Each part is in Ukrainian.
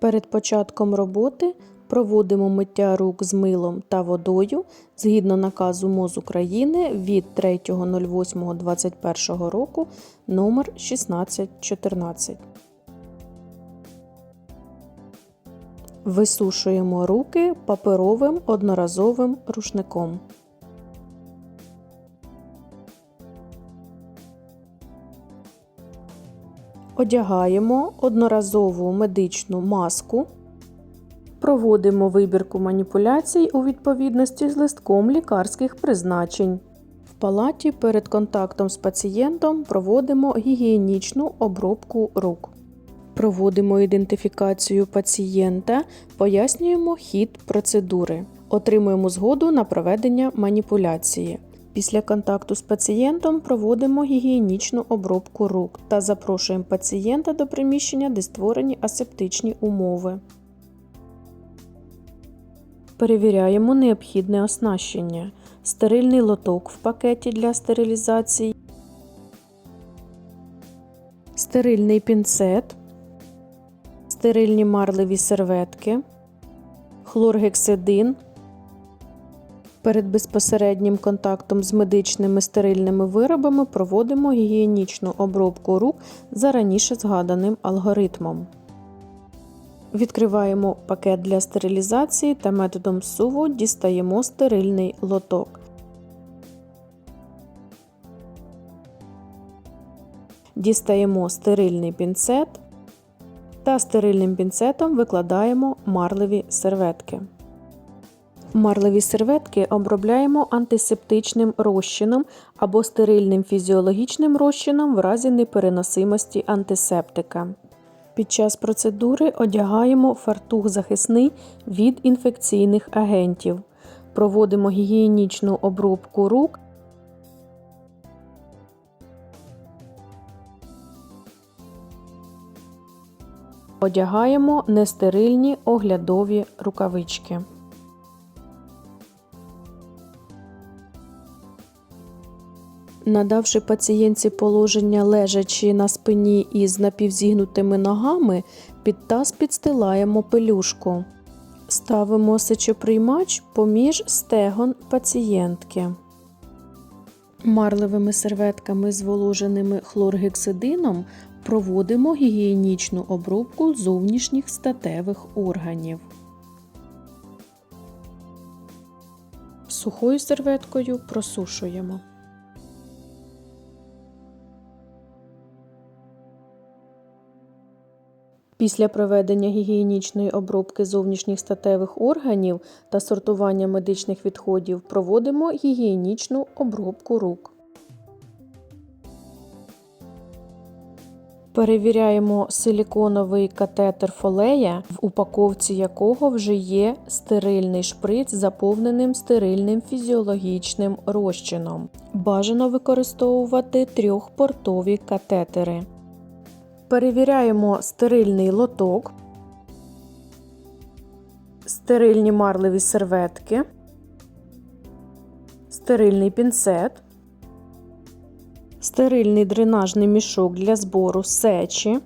Перед початком роботи проводимо миття рук з милом та водою згідно наказу МОЗ України від 3.08.21 року номер 1614. Висушуємо руки паперовим одноразовим рушником. Одягаємо одноразову медичну маску. Проводимо вибірку маніпуляцій у відповідності з листком лікарських призначень. В палаті перед контактом з пацієнтом проводимо гігієнічну обробку рук. Проводимо ідентифікацію пацієнта, пояснюємо хід процедури, отримуємо згоду на проведення маніпуляції. Після контакту з пацієнтом проводимо гігієнічну обробку рук та запрошуємо пацієнта до приміщення, де створені асептичні умови. Перевіряємо необхідне оснащення, стерильний лоток в пакеті для стерилізації, стерильний пінцет, стерильні марливі серветки, хлоргексидин. Перед безпосереднім контактом з медичними стерильними виробами проводимо гігієнічну обробку рук за раніше згаданим алгоритмом. Відкриваємо пакет для стерилізації та методом суву дістаємо стерильний лоток. Дістаємо стерильний пінцет та стерильним пінцетом викладаємо марливі серветки. Марливі серветки обробляємо антисептичним розчином або стерильним фізіологічним розчином в разі непереносимості антисептика. Під час процедури одягаємо фартух захисний від інфекційних агентів. Проводимо гігієнічну обробку рук. Одягаємо нестерильні оглядові рукавички. Надавши пацієнтці положення лежачи на спині із напівзігнутими ногами, під таз підстилаємо пелюшку. Ставимо сечоприймач поміж стегон пацієнтки. Марливими серветками, зволоженими хлоргексидином, проводимо гігієнічну обробку зовнішніх статевих органів. Сухою серветкою просушуємо. Після проведення гігієнічної обробки зовнішніх статевих органів та сортування медичних відходів проводимо гігієнічну обробку рук. Перевіряємо силіконовий катетер фолея, в упаковці якого вже є стерильний шприц, заповненим стерильним фізіологічним розчином. Бажано використовувати трьохпортові катетери. Перевіряємо стерильний лоток, стерильні марливі серветки, стерильний пінцет, стерильний дренажний мішок для збору сечі,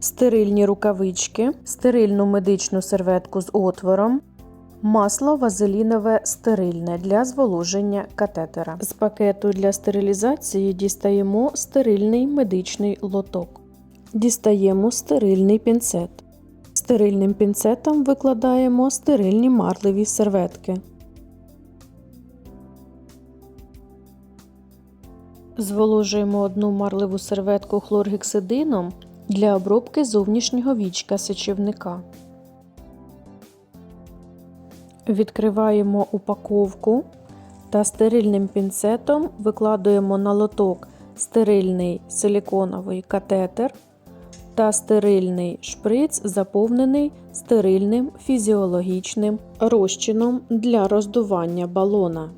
стерильні рукавички, стерильну медичну серветку з отвором. Масло вазелінове стерильне для зволоження катетера. З пакету для стерилізації дістаємо стерильний медичний лоток. Дістаємо стерильний пінцет. Стерильним пінцетом викладаємо стерильні марливі серветки. Зволожуємо одну марливу серветку хлоргексидином для обробки зовнішнього вічка сечівника. Відкриваємо упаковку та стерильним пінцетом викладуємо на лоток стерильний силіконовий катетер та стерильний шприц, заповнений стерильним фізіологічним розчином для роздування балона.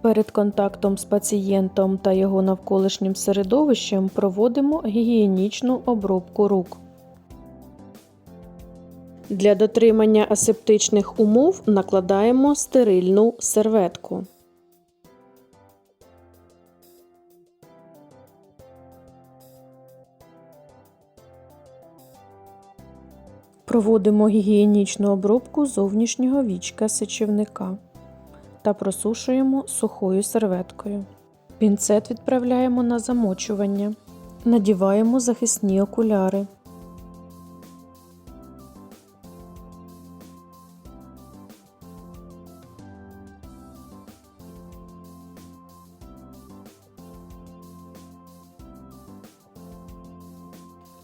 Перед контактом з пацієнтом та його навколишнім середовищем проводимо гігієнічну обробку рук. Для дотримання асептичних умов накладаємо стерильну серветку. Проводимо гігієнічну обробку зовнішнього вічка сечівника та просушуємо сухою серветкою. Пінцет відправляємо на замочування, надіваємо захисні окуляри.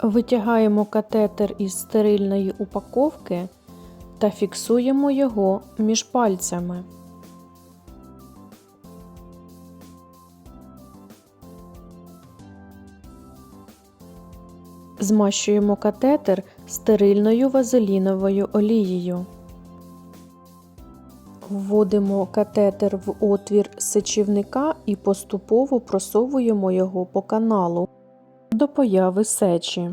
Витягаємо катетер із стерильної упаковки та фіксуємо його між пальцями. Змащуємо катетер стерильною вазеліновою олією. Вводимо катетер в отвір сечівника і поступово просовуємо його по каналу до появи сечі.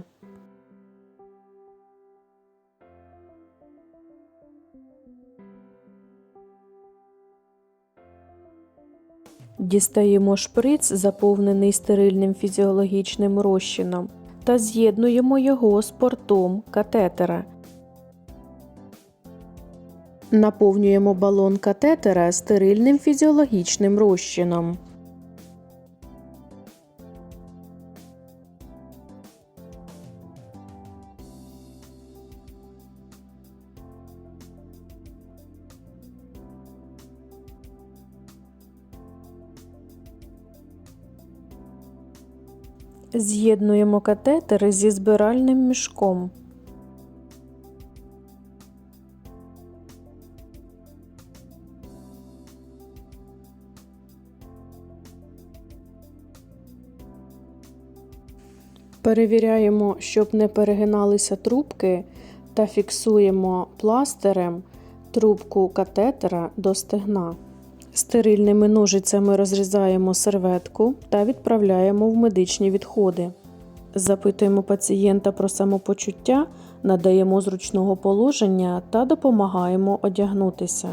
Дістаємо шприц, заповнений стерильним фізіологічним розчином, та з'єднуємо його з портом катетера. Наповнюємо балон катетера стерильним фізіологічним розчином. З'єднуємо катетер зі збиральним мішком. Перевіряємо, щоб не перегиналися трубки, та фіксуємо пластирем трубку катетера до стегна. Стерильними ножицями розрізаємо серветку та відправляємо в медичні відходи. Запитуємо пацієнта про самопочуття, надаємо зручного положення та допомагаємо одягнутися.